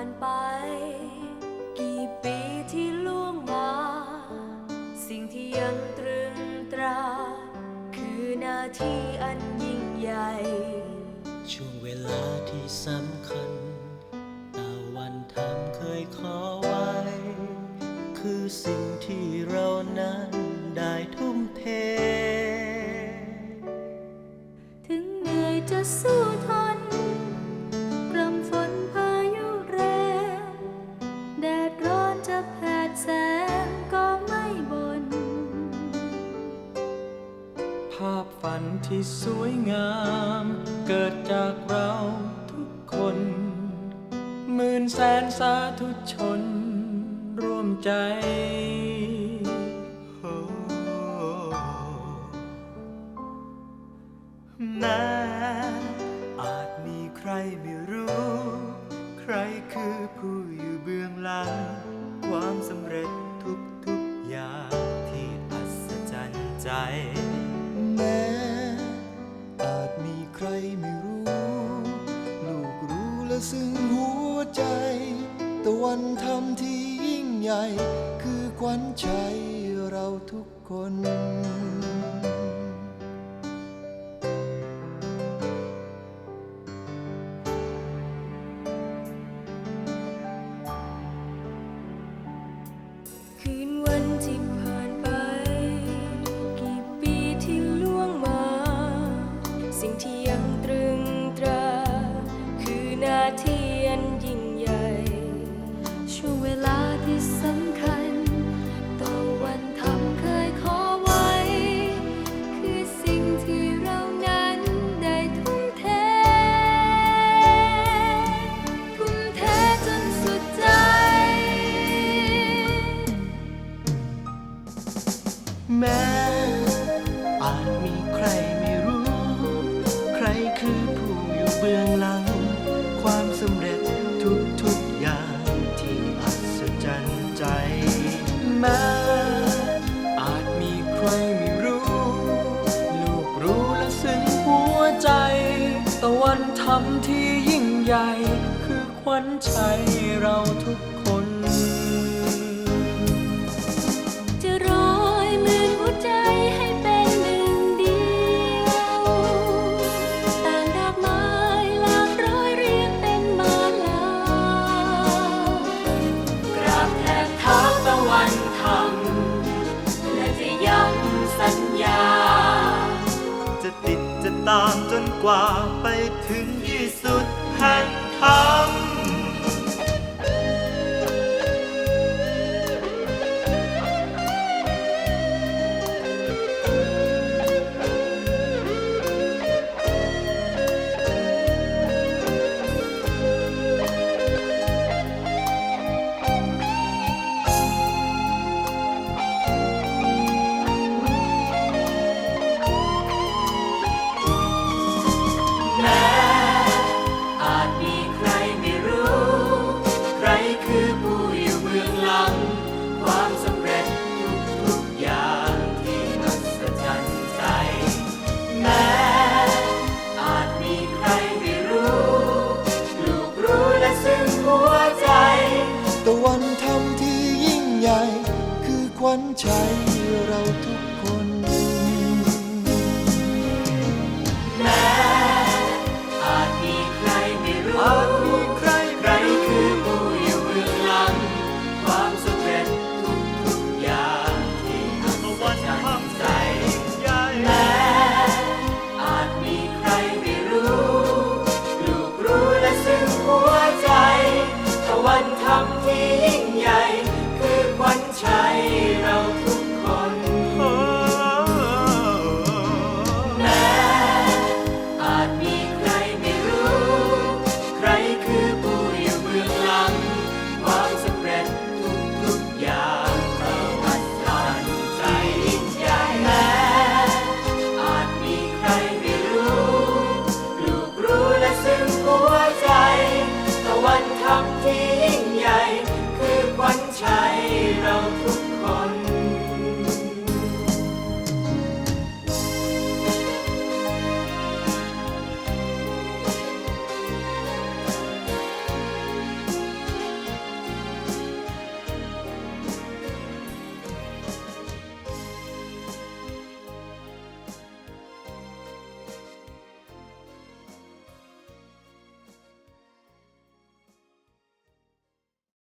านไป กี่ปีที่ล่วงมา สิ่งที่ยังตรึงตรา คือหน้าที่อันยิ่งใหญ่ ช่วงเวลาที่สำคัญตาวันทำเคยขอไว้ คือสิ่งที่เรานั้นได้ทุ่มเท ถึงเหนื่อยจะสู้ท แผดแสงก็ไม่บน ภาพฝันที่สวยงาม เกิดจากเราทุกคนหมื่นแสนสาธุชน ร่วมใจแม้อา ใจ แม้อาจมีใครไม่รู้ ลูกรู้และซึ่งหัวใจ ตะวันทำที่ยิ่งใหญ่ คือขวัญใจเราทุกคน อาจมีใครไม่รู้ ใครคือผู้อยู่เบื้องหลัง ความสำเร็จทุกๆอย่างที่อัศจรรย์ใจแม้อาจมีใครไม่รู้ ลูกรู้และซึ้งหัวใจ ตะวันทำที่ยิ่งใหญ่ คือขวัญใจเราทุกคน ตามจนกว่าไปถึงที่สุดแห่งธรรม ใจ ธำที่ยิ่งใหญ่ คือขวัญชัเราทุก